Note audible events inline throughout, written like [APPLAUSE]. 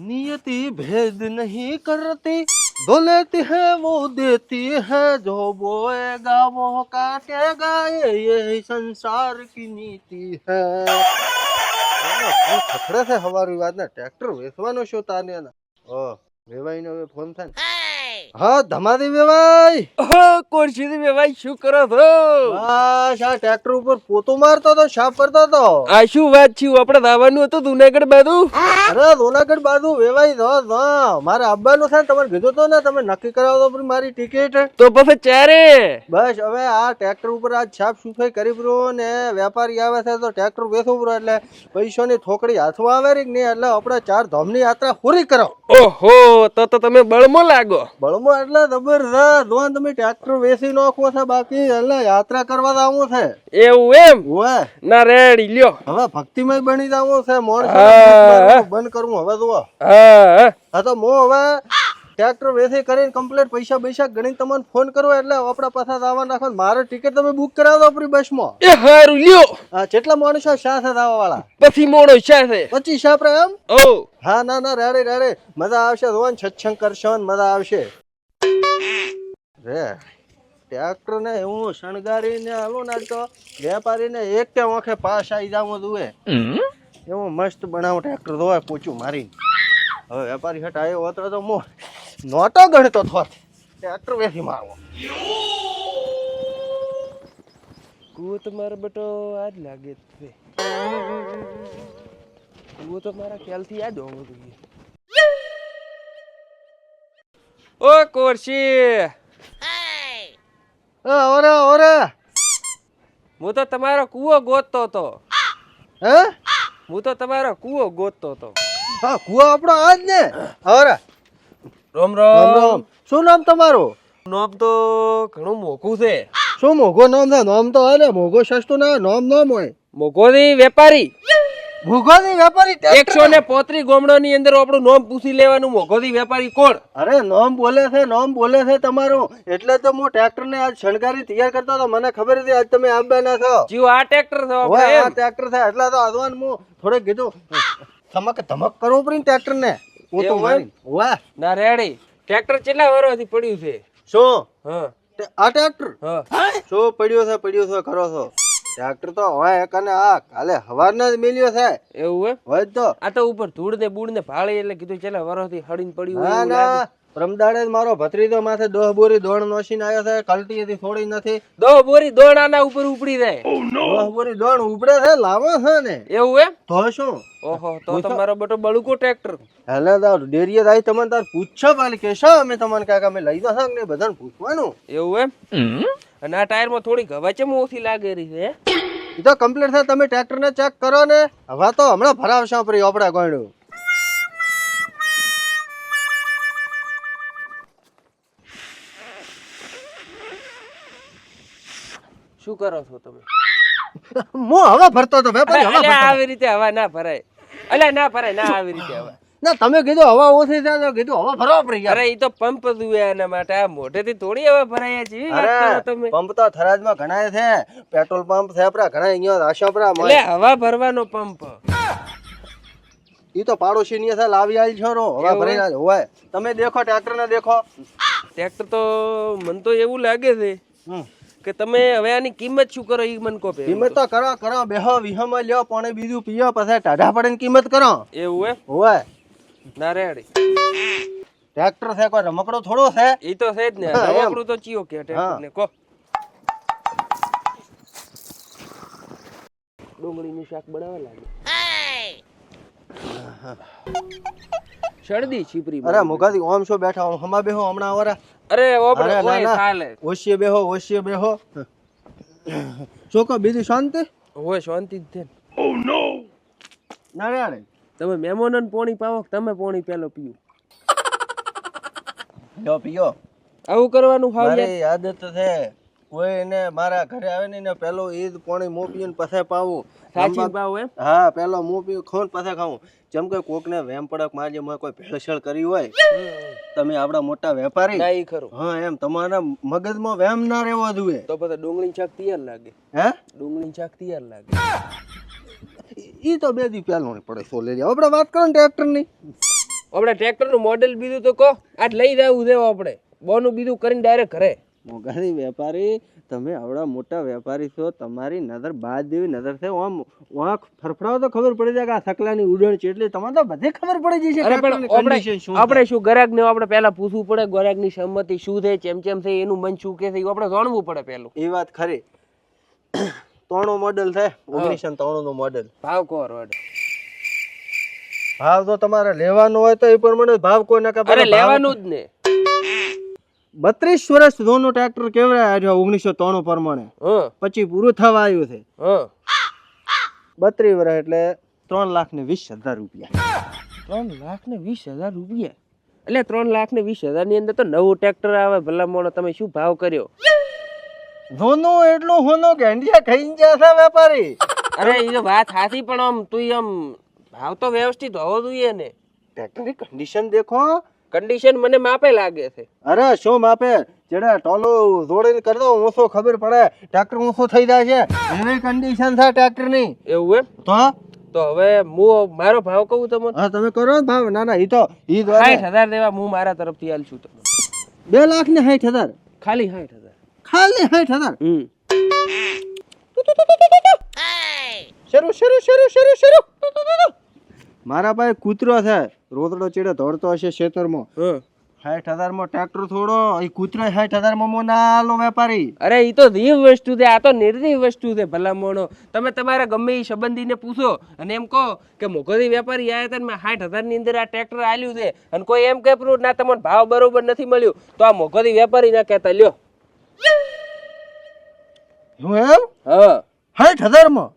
नियति भेद नहीं करती दो लेती है वो देती है जो बोएगा वो काटेगा ये ये संसार की नीति है ખખડે છે હવારી વાત ને ટ્રેક્ટર વેચવાનો શું તાને ને ઓ વેવાઈ નો હવે ફોન થાય ને. હા ધમાદી વેવાઈ ઓહો કોરશીથી વેવાઈ શું કરો છો? બસ આ ટ્રેક્ટર ઉપર પોતો મારતો તો સાફ કરતો તો આ શું વાત છે? આપણે દાવાનું હતું જુનાગઢ બાજુ? અરે સોનાગઢ બાજુ વેવાઈ દો દો મારે આવવાનું છે ને તમારે કીધું તો ને તમે નક્કી કરાવો તો મારી ટિકિટ તો પછી ચારે? બસ હવે આ ટ્રેક્ટર ઉપર આ છાપ સુફાઈ કરી પરો ને વેપારી આવે છે તો ટ્રેક્ટર વેચવું પરો એટલે પૈસાની થોકડી હાથમાં આવે નહીં એટલે આપણે ચાર ધામની યાત્રા પૂરી કરો ઓહો તો તો તમે બળમાં લાગો. બળમાં એટલે જબરદસ્ત જો તમે ટ્રેક્ટર છે બાકી એટલે યાત્રા કરવા જવું છે. એવું એમ? ઓય ના રેડી લ્યો. હવે ભક્તિમય બની જવું છે. મોણ બંધ કરવું. હવે જુઓ. હા હા. હા તો હું હવે ટ્રેક્ટર વેચી કરીને કમ્પ્લીટ પૈસા પૈસા ગણીને તમને ફોન કરો એટલે આપણા પાછા આવવા નાખો. મારે ટિકિટ તમે બુક કરાવો આપણી બસમાં એ હારું લ્યો. હા કેટલા માણસો સાથે આવવા વાળા. પછી મોડો છે પચીસ આપણે એમ? ઓ. હા ના ના રેડે રેડે. મજા આવશે જોવાન સત્સંગ કરશો મજા આવશે. રે ટ્રેક્ટર ને હું શણગારીને હાલું ને તો વેપારીને એક કે વખે પાસ આવી જાવ દુએ એવું મસ્ત બનાવું ટ્રેક્ટર ધોવાય પૂછું મારી હવે વેપારી હટ આવ્યો હતો તો મો નોટો ગણતો થોત ટ્રેક્ટર વેથી મારવો કૂત માર બટો આજ લાગે જ છે. કુવો તો મારા ખ્યાલથી યાદ હોવો જોઈએ. ઓ કોરશી. ઓરે ઓરે. હું તો તમારો કૂવો ગોતતો હતો. હે? હું તો તમારો કૂવો ગોતતો હતો. હા કૂવો આપણો આજ ને. ઓરે. રોમ રોમ. રોમ શું નામ તમારું? નામ તો ઘણું મોઘું છે. શું મોઘો નામ છે? નામ તો હે ને મોઘો સસ્તું ના નામ નામ હોય. મોઘોની વેપારી. મોઘોની વેપારી એકસો ને પોત્રી ગોમડો ની અંદર આપણું નોમ પૂછી લેવાનું મોઘોથી વેપારી કોણ? અરે નોમ બોલે છે નોમ બોલે છે તમારું. એટલે તો હું ટ્રેક્ટર ને આજ શણગારી તૈયાર કરતો હતો. મને ખબર હતી આજ તમે આવવાના છો. જીવ આ ટ્રેક્ટર છે આ ટ્રેક્ટર છે. એટલે તો આજવાન હું થોડે કીધું ધમક ધમક કરવું પડે ટ્રેક્ટર ને. હું તો વાહ. ના રેડી. ટ્રેક્ટર કેટલા વર્ષથી પડ્યું છે? શું? હા. આ ટ્રેક્ટર હા. શું પડ્યો છે પડ્યો છે કરો છો? ટ્રેક્ટર તો હોય એક અને આ. કાલે હવારના જ મિલ્યો છે. એવું એમ? હોય તો. આ તો ઉપર ધૂળ ને બૂળ ને ભાળી એટલે કીધું ચાલે વરોથી હળીને પડ્યું હોય ના ના. પ્રમદાડે મારો ભત્રીજો માથે દોહ બોરી દોણ નોશીને આવ્યો છે. કલટી હતી થોડી નથી. દોહ બોરી દોડાના ઉપર ઉપડી જાય. દોહ બોરી દોણ ઉપડે છે. લાવો છે ને. એવું એમ? તો શું? ઓહો તો તમારો બટો બળુકો ટ્રેક્ટર હેલે તાર ડેરીએ થાય તમને તાર પૂછો પાલી કેશો અમે તમને કાકા અમે લઈ જશો ને બધાને પૂછવાનું. એવું એમ? અને આ ટાયરમાં થોડીક હવા ચેમ ઓછી લાગે રહી છે? એ તો કમ્પ્લીટ થાય તમે ટ્રેક્ટર ને ચેક કરો ને. હવે તો હમણાં ભરાવશો આપણી આપણા ગોયણું શું કરો છો તમે? હું હવા ભરતો તો ભાઈ પણ હવા આવી રીતે હવા ના ભરાય. અલ્યા ના ભરાય ના આવી રીતે હવા. ના તમે કીધું હવા ઓછી થાય તો કીધું હવા ભરવા પડી અરે એ તો પંપ જુએ એના માટે. આ મોઢેથી થોડી હવા ભરાય છે તમે. પંપ તો થરાદમાં ઘણા છે. પેટ્રોલ પંપ છે આપણા ઘણા અહીંયા રાશોપરા એટલે હવા ભરવાનો પંપ. એ તો પાડોશી ની સાથે લાવી આલ છો રો. હવે ભરી ના હોય? તમે દેખો ટ્રેક્ટર ને દેખો. ટ્રેક્ટર તો મને તો એવું લાગે છે. કે તમે હવે આની કિંમત શું કરો એ મને કહો કિંમત તો કરો કરો. બેહો વિહમાં લ્યો પણ બીજું પીયો પછી ટાઢા પડે કિંમત કરો. એવું હોય હોય. ના રેડી. ટ્રેક્ટર છે કોઈ રમકડો થોડો છે? એ તો છે જ ને રમકડું તો ચિયો કે ટ્રેક્ટર ને કહો ડુંગળીનું શાક બનાવવા લાગે શરદી છીપરી અરે મુખાથી ઓમ છો બેઠા ઓમ હમા બેહો હમણાં આવરા. અરે ઓબડે ઓય. ચાલે. ઓશીએ બેહો ઓશીએ બેહો. ચોકો બીજી શાંતિ? હોય શાંતિ જ છે નો. ના રે તમે મહેમાનોને પોણી પાવો કે તમે પોણી પેલો પીવું લ્યો પીઓ. આવું કરવાનું હાવ મારી આદત છે. કોઈ એને મારા ઘરે આવે ને એને પેલો ઈદ પોણી મો પીને પછી પાવું. સાચી પાવ એમ હા? પેલો મો પી ખોન પછી ખાવું. જેમ કે કોકને વેમ પડક મારજે માં કોઈ ભેળસેળ કરી હોય તમે આપડા મોટા વેપારી. ના ઈ ખરું. હા એમ તમારા મગજમાં વેમ ના રહેવા જોઈએ. તો પછી ડુંગળી શાક તૈયાર લાગે. હે? ડુંગળી શાક તૈયાર લાગે. ઈ તો બે દી નહીં પડે સોલે આપણે વાત કરો ને ટ્રેક્ટરની આપણે ટ્રેક્ટરનું મોડેલ બીજું તો કહો. આજ લઈ જવું દેવો આપણે. બોનું બીજું કરીને ડાયરેક્ટ ઘરે. મોંઘારી વેપારી તમે આવડા મોટા વેપારી છો તમારી નજર બાદ દેવી નજર છે. આમ વાંક ફરફડાવો તો ખબર પડી જાય કે આ સકલાની ઉડણ છે. એટલે તમારે તો બધે ખબર પડી જશે અરે પણ આપણે આપણે શું ગ્રાહક ને આપણે પહેલા પૂછવું પડે ગ્રાહકની સંમતિ શું છે ચેમ ચેમ છે એનું મન શું કે છે એ આપણે જાણવું પડે પહેલું. એ વાત ખરી. ત્રણું મોડેલ છે. ઓગણીસો ત્રણું નું મોડેલ ભાવ કો રોડ ભાવ તો તમારે લેવાનો હોય તો એ પ્રમાણે ભાવ કોઈ ના અરે લેવાનું જ ને. બત્રીસ વર્ષ જૂનું ટ્રેક્ટર કેવડાય આવ્યો ઓગણીસો ત્રાણું પ્રમાણે? પછી પૂરું થવા આવ્યું છે. હા. બત્રીસ વર્ષ એટલે ત્રણ લાખ ને વીસ હજાર રૂપિયા. ત્રણ લાખ ને વીસ હજાર રૂપિયા? એટલે ત્રણ લાખ ને વીસ હજારની અંદર તો નવું ટ્રેક્ટર આવે ભલા મોણો તમે શું ભાવ કર્યો? જૂનું એટલું હોનો ગેંડિયા ઇન્ડિયા ખાઈ ગયા છે વેપારી. અરે એ તો વાત સાચી પણ આમ તું આમ ભાવ તો વ્યવસ્થિત હોવો જોઈએ ને. ટ્રેક્ટરની કન્ડિશન દેખો કન્ડિશન મને માપે લાગે છે. અરે શું માપે? જેને ટોલો જોડીને કરી દો ઓછો ખબર પડે? ટ્રેક્ટર ઊંચો થઈ જાય છે? એવી કન્ડિશન છે ટ્રેક્ટરની એવું એમ? તો તો હવે હું મારો ભાવ કહું તમને? હા તમે કરો ભાવ. ના ના ઈ તો દ્વારા હજાર દેવા હું મારા તરફથી આલ છું તમને. બે લાખ ને સાઠ હજાર. ખાલી સાઠ હજાર. ખાલી સાઠ હજાર શરૂ શરૂ શરૂ શરૂ શરૂ. મારા પાસે કૂતરો છે. રોતડો ચીડે ધોડતો હશે ખેતરમાં. હા. હજારમાં ટ્રેક્ટર થોડો એ કૂતરો સાઠ હજારમાં મોનાલો આલો વેપારી. અરે એ તો જીવ વસ્તુ છે આ તો નિર્દીવ વસ્તુ છે ભલા મોણો તમે તમારા ગમે એ સંબંધીને પૂછો અને એમ કહો કે મોઘોથી વેપારી આવ્યા હતા ને મેં સાઠ હજારની અંદર આ ટ્રેક્ટર આલ્યું છે. અને કોઈ એમ કે ના તમને ભાવ બરોબર નથી મળ્યું. તો આ મોઘોથી વેપારી ના કહેતા લ્યો. હું એમ? હા. સાઠ હજારમાં?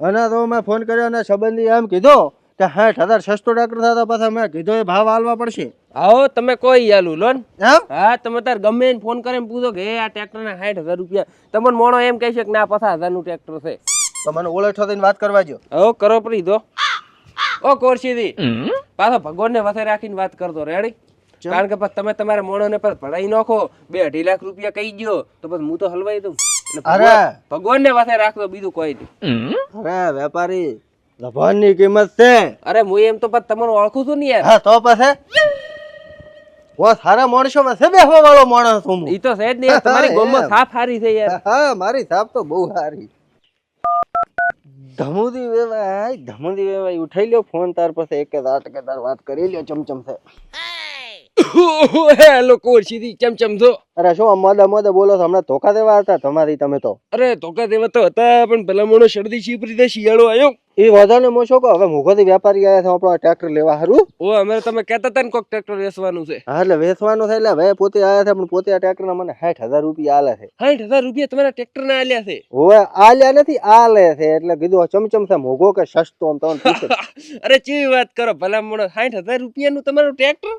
અને તો મેં ફોન કર્યો અને સંબંધી એમ કીધો કે સાઠ હજાર સસ્તો ડાક્ટર થતા પાછા મેં કીધો એ ભાવ હાલવા પડશે. આવો તમે કોઈ આલું લોન? એમ? હા તમે તાર ગમે એને ફોન કરીને પૂછો કે આ ટ્રેક્ટર ના સાઠ હજાર રૂપિયા. તમને મોણો એમ કહી છે કે ના પચાસ હજારનું ટ્રેક્ટર છે. તો મને ઓળખો થઈને વાત કરવા જો હો કરો પડી દો ઓ કોરસીદી પાછો ભગવાન ને વસે રાખીને વાત કરતો. રેડી કારણ કે પછી તમે તમારા મોણો ને પછી ભરાઈ નાખો બે અઢી લાખ રૂપિયા કહી ગયો તો પછી હું તો હલવાઈ દઉં. અરે ભગવાન- ને વસે રાખતો બીજું કોઈ નહીં. અરે વેપારી લભાણની કિંમત છે. અરે હું એમ તો પછી તમારું ઓળખું છું ને યાર. હા તો પછી? ઓ સારા માણસો માં છે બેસવા વાળો માણસ હું. ઈ તો છે જ નહીં તમારી ગોમમાં સાફ સારી છે યાર. હા મારી સાપ તો બહુ સારી ધમુદી વેવાય ધમુદી વેવાય ઉઠાઈ લ્યો ફોન તાર પાસે એક જ વાત કરી લ્યો ચમચમ છે. [LAUGHS] હેલો કોરશીદી ચમ ચમ છો? અરે શું અમોદા મોદા બોલો છો? હમણાં ધોકા દેવા હતા તમારી તમે તો. અરે ધોકા દેવા તો હતા પણ ભલા મોણો શરદી છીપરી દે શિયાળો આવ્યો એ વધારે મો શું કહો હવે મુખોથી વેપારી આવ્યા છે આપણો ટ્રેક્ટર લેવા હારું. ઓ અમે તમે કહેતા હતા ને કોક ટ્રેક્ટર વેચવાનું છે. હા એટલે વેચવાનું છે એટલે પોતે આવ્યા છે પણ પોતે આ ટ્રેક્ટર મને સાઠ હજાર રૂપિયા આલે છે. સાઠ હજાર રૂપિયા તમારા ટ્રેક્ટર ના આલ્યા છે? હવે આલ્યા નથી આ લે છે એટલે કીધું ચમચમ છે મોઘો કે સસ્તો આમ તમને [LAUGHS] અરે ચેવી વાત કરો ભલા મોણો સાઠ હજાર રૂપિયાનું તમારું ટ્રેક્ટર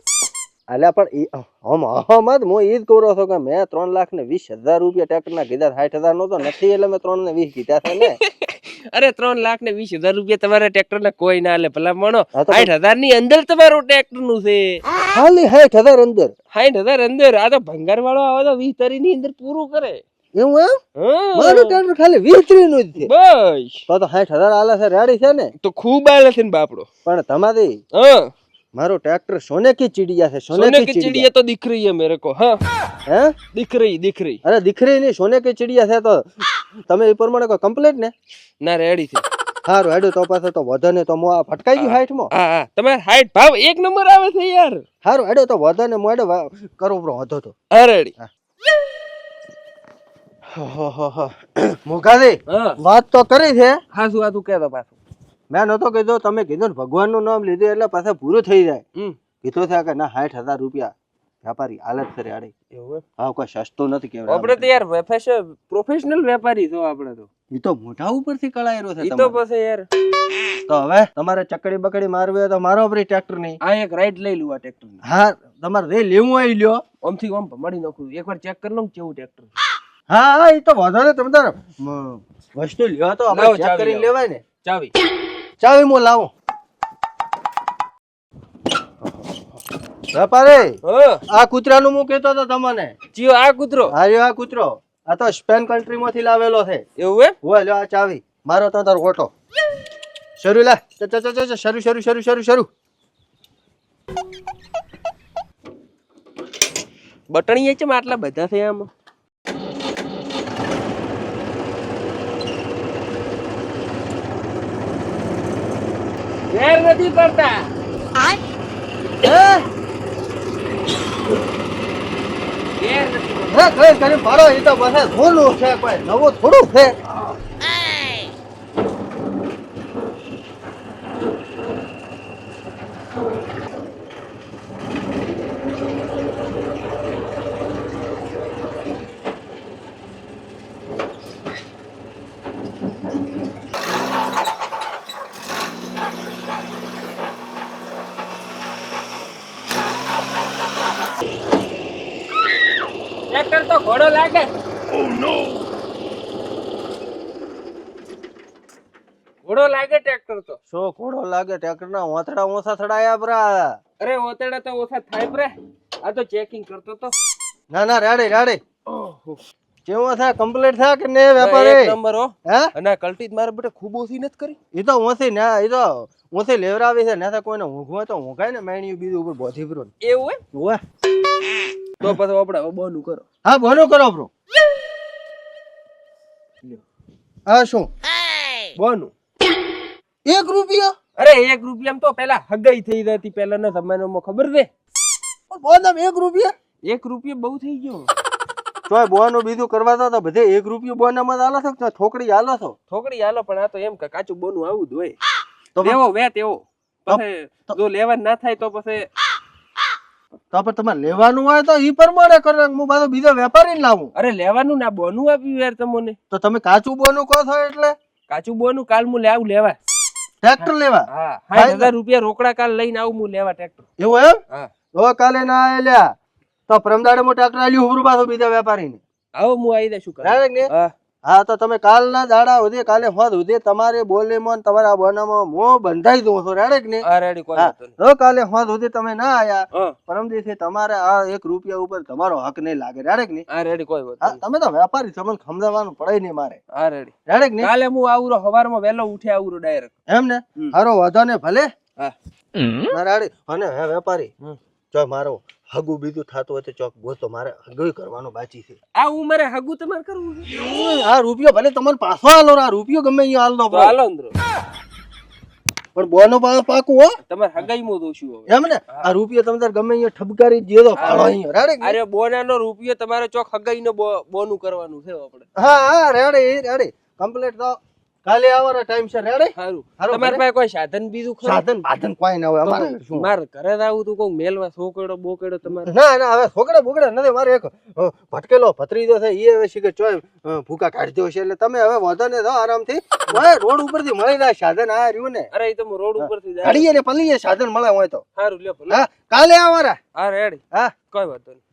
અલ્યા પણ હમ અહમદ હું એ જ કહું છું કે મેં ત્રણ લાખ ને વીસ હજાર રૂપિયા ટ્રેક્ટર ના કીધા સાઠ હજાર નો તો નથી એટલે મેં ત્રણ ને વીસ કીધા છે ને. [LAUGHS] અરે ત્રણ લાખ ને વીસ હજાર રૂપિયા તમારા ટ્રેક્ટર ને કોઈ ના લે ભલા મોણો. સાઠ હજારની અંદર તમારું ટ્રેક્ટરનું છે. ખાલી સાઠ હજાર અંદર. સાઠ હજાર અંદર આ તો ભંગાર વાળો આવે તો વીસ તરી ની અંદર પૂરું કરે. એવું એમ? મારું ટ્રેક્ટર ખાલી વીસ તરી નું જ છે. બસ. તો તો સાઠ હજાર આલે છે રેડી છે ને. તો ખૂબ આલે છે ને બાપડો. પણ તમારી હા. મારો ટ્રેક્ટર સોને કી ચીડિયા છે સોને કી ચીડિયા તો દિખ રહી હે મેરે કો હા? હે? દિખ રહી દિખ રહી અરે દિખ રહી નહીં સોને કી ચીડિયા છે તો તમે એ પ્રમાણે કોઈ કમ્પ્લેટ ને? ના રેડી છે. હારું હેડો તો પાસે તો વધને તો મો ફટકાઈ ગયું હાઈટમાં હા હા. તમારે હાઈટ ભાવ એક નંબર આવે છે યાર. હારું હેડો તો વધને મો હેડો કરો બ્રો વધો તો. રેડી મોગાજી વાત તો કરી છે. હા શું આ તું કહેતો પાછું. મેં નતો કીધો તમે કીધું ને ભગવાનનું નામ લીધું એટલે પાછા પૂરું થઈ જાય. કીધો થયા કે ના સાઠ હજાર રૂપિયા. વેપારી હાલત કરે આડે એવું હા કોઈ સસ્તો નથી આપણે તો યાર પ્રોફેશનલ વેપારી છો આપણે તો. એ તો મોઢા ઉપરથી કળાયેલો છે તો પછી યાર તો હવે તમારે ચકડી બકડી મારવી હોય તો મારો ફરી ટ્રેક્ટર નહીં. આ એક રાઈડ લઈ લઉં આ ટ્રેક્ટર હા તમારે રે લેવું આવી લ્યો. આમથી આમ મળી નાખું. એકવાર ચેક કરી લઉં કેવું ટ્રેક્ટર હા હા એ તો વાંધો નહીં તમે તારે વસ્તુ લ્યો તો આપણે ચેક કરી લેવાય ને. ચાવી. ચાવી હું લાવું વેપારી આ કૂતરાનું હું કહેતો હતો તમને. જીઓ આ કૂતરો? હાર્યો આ કૂતરો. આ તો સ્પેન કન્ટ્રીમાંથી લાવેલો છે. એવું હે હોય લ્યો આ ચાવી. મારો તો તારો ઓટો. શરૂ લે. ચ ચ ચ શરૂ શરૂ શરૂ શરૂ શરૂ. બટણી છે આટલા બધા થયા આમાં. વેર નથી કરતા હે? વેર નથી પડતા. હે કઈ કરી પાડો એ તો બધા ભૂલું છે કોઈ નવું થોડું છે ટ્રેક્ટર તો ઘોડો લાગે ઘોડો લાગે ટ્રેક્ટર તો. શો ઘોડો લાગે ટ્રેક્ટર ના? ઓથડા ઓછા થડાયા બરા. અરે ઓથડા તો ઓછા થાય પ્રે આ તો ચેકિંગ કરતો તો. ના ના રાડે રાડે. ઓહો. કેવો થા? કમ્પ્લીટ થા કે ને એક વેપારી? નંબર હો. હે? અને કલ્ટી જ મારા બેટા ખૂબ ઓછી નથી કરી. એ તો ઓછી ના એ તો ઓછી લેવરાવી છે. ના તો કોઈને ઊંઘવા તો ઊંઘાય ને મેણ્યું બીજું ઉપર બોધી પરો એવું હોય? તો પછી આપણે બોનું કરો. હા બોલો કરો બ્રો હા શું? બોનું. એક રૂપિયા? અરે એક રૂપિયા તો પેલા હગાઈ થઈ જતી પહેલાના જમાનામાં ખબર છે? બોનમ એક રૂપિયા? એક રૂપિયો બહુ થઈ ગયો. તોય બોનું બીજું કરવા તો બધે એક રૂપિયો બોનામાં જ આલો છો છોકરી થોકડી આલો છો? છોકરી હાલો પણ આ તો એમ કે કાચું બોનું આવું જ હોય. તો લેવો વે તેવો. પછી જો લેવા ના થાય તો પછી તો પણ તમારે લેવાનું હોય તો ઈ પ્રમાણે કરે હું પાછો બીજો વેપારી લાવું. અરે લેવાનું ના બોનું આપ્યું યાર તમને. તો તમે કાચું બોનું કહો છો એટલે? કાચું બોનું કાલ હું લેવું લેવા. ટ્રેક્ટર લેવા? હા સાઠ હજાર રૂપિયા રોકડા કાલ લઈને આવું હું લેવા ટ્રેક્ટર. એવું એમ? હા. તો કાલે ના આલ્યા તો પ્રમદાડે હું ટ્રેક્ટર આલ્યું ઉભરું પાછું બીજા વેપારીને. આવો હું આવી દે કરે? ને? હા. હા તો તમે કાલના દાડા સુધી કાલે હોત સુધી તમારી બોલીમાં તમારા બનામાં મો બંધાઈ દઉં છું. રેડે નહીં. તો કાલે હોત સુધી તમે ના આયા. પરમ દિવસે તમારે આ એક રૂપિયા ઉપર તમારો હક નહીં લાગે. રેડે ને હા રેડી કોઈ તમે તો વેપારી સમજ સમજાવવાનું પડે નહીં મારે. હા રેડી રેડે ને કાલે હું આવરો હવારમાં વહેલો ઉઠે આવરો ડાયરેક્ટ એમ ને? હારો વધો ને ભલે. હા. રેડી અને હે વેપારી. જો મારો હગું બીજું થતું હોય તો ચોક ગોતો મારે હગું કરવાનો બાકી છે. આ હું મારે હગું તમારે કરવું આ રૂપિયો ભલે તમને પાછો આલો આ રૂપિયો ગમે અહીંયા આલ દો હાલો અંદરો પણ બોનો પાકું હો. તમે હગાઈ માં દોશું હવે એમ ને? આ રૂપિયો તમે તાર ગમે અહીંયા ઠબકારી જ દો ફાળો અહીંયા. રેડે? અરે બોનાનો રૂપિયો તમારે ચોક હગાઈ નો બોનું કરવાનું છે આપણે. હા હા રેડે રેડે. કમ્પ્લીટ તો કાલે આવવાનો ટાઈમ છે રેડે સારું હારું, તમારી પાસે કોઈ સાધન બીજું ખરું? સાધન બાધન કોઈ ના હોય અમારે શું? મારે ઘરે જ આવું તું કોઈ મેલવા છોકડો બોકડો તમારે? ના ના હવે છોકડા બોકડા નથી મારે એક ભટકેલો ભત્રીજો છે એ હવે શીખે ચોય ભૂકા કાઢજો છે. એટલે તમે હવે વધો ને આરામથી. ઓય રોડ ઉપરથી મળી જાય સાધન આ રહ્યું ને. અરે એ તો હું રોડ ઉપરથી જાય. ઘડીએ ને પલીએ સાધન મળે હોય તો. સારું લ્યો ભલે. કાલે આવવાના. હા રેડી હા. કોઈ વાંધો નહીં.